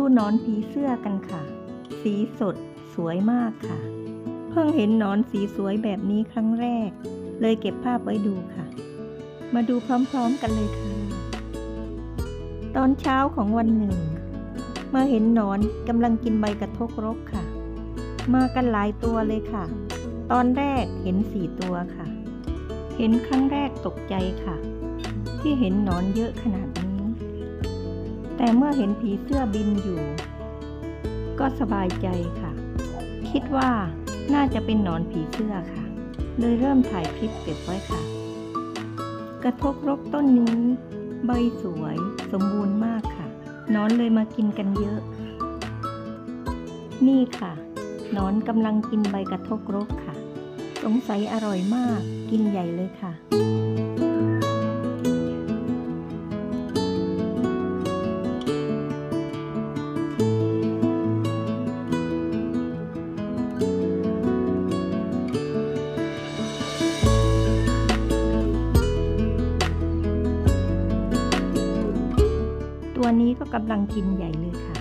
ดูนอนผีเสื้อกันค่ะ สีสดสวยมากค่ะ เพิ่งเห็นนอนสีสวยแบบนี้ครั้งแรก เลยเก็บภาพไว้ดูค่ะ มาดูพร้อมๆกันเลยค่ะ ตอนเช้าของวันหนึ่งมาเห็นนอนกำลังกินใบกระทกรกค่ะ มากันหลายตัวเลยค่ะ ตอนแรกเห็นสี่ตัวค่ะ เห็นครั้งแรกตกใจค่ะ ที่เห็นนอนเยอะขนาด แต่เมื่อเห็นผีเสื้อบินอยู่ ก็สบายใจค่ะ คิดว่าน่าจะเป็นหนอนผีเสื้อค่ะ เลยเริ่มถ่ายคลิปเก็บไว้ค่ะ กระทกรกต้นนี้ ใบสวยสมบูรณ์มากค่ะนอนเลยมากินกันเยอะ นี่ค่ะนอนกำลังกินใบกระทกรกค่ะ สงสัยอร่อยมาก กินใหญ่เลยค่ะ ตัวนี้ก็กำลังกินใหญ่เลยค่ะ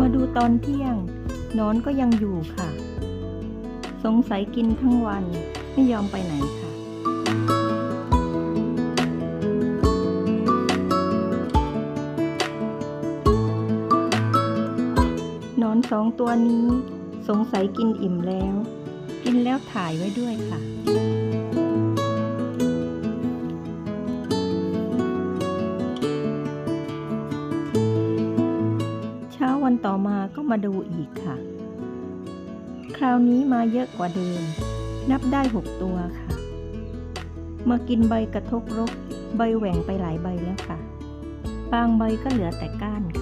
มาดูตอนเที่ยงนอนก็ยังอยู่ค่ะ สงสัยกินทั้งวันไม่ยอมไปไหนค่ะ สองตัวนี้สงสัยกินอิ่มแล้ว กินแล้วถ่ายไว้ด้วยค่ะ เช้าวันต่อมาก็มาดูอีกค่ะ คราวนี้มาเยอะกว่าเดิม นับได้หกตัวค่ะ มากินใบกระทกรก ใบแหว่งไปหลายใบแล้วค่ะ บางใบก็เหลือแต่ก้านค่ะ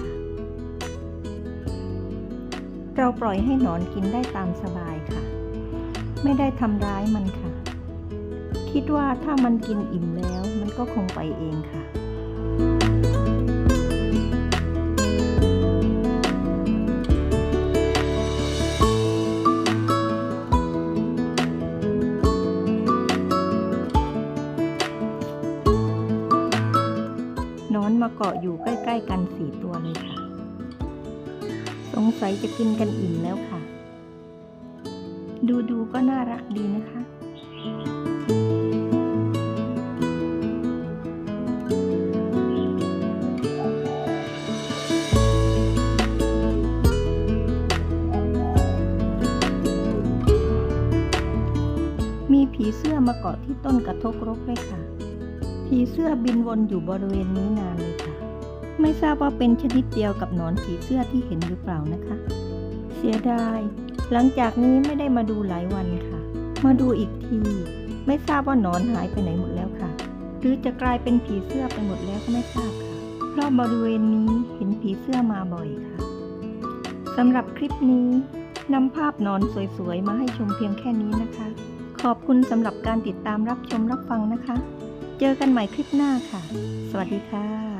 เราปล่อยให้หนอนกินได้ตามสบายค่ะ ไม่ได้ทำร้ายมันค่ะ คิดว่าถ้ามันกินอิ่มแล้วมันก็คงไปเองค่ะนอนมาเกาะอยู่ใกล้ ๆ กันสี่ตัวเลยค่ะ งสัยจะกินกันอิ่มแล้วค่ะ ดูดูก็น่ารักดีนะคะมีผีเสื้อมาเกาะที่ต้นกระทกรกเลยค่ะ ผีเสื้อบินวนอยู่บริเวณนี้นานเลย ไม่ทราบว่าเป็นชนิดเดียวกับหนอนผีเสื้อที่เห็นหรือเปล่านะคะ เสียดาย หลังจากนี้ไม่ได้มาดูหลายวันค่ะ มาดูอีกที ไม่ทราบว่าหนอนหายไปไหนหมดแล้วค่ะ หรือจะกลายเป็นผีเสื้อไปหมดแล้วก็ไม่ทราบค่ะ เพราะบริเวณนี้เห็นผีเสื้อมาบ่อยค่ะสำหรับคลิปนี้นำภาพนอนสวยๆ มาให้ชมเพียงแค่นี้นะคะ ขอบคุณสำหรับการติดตามรับชมรับฟังนะคะ เจอกันใหม่คลิปหน้าค่ะ สวัสดีค่ะ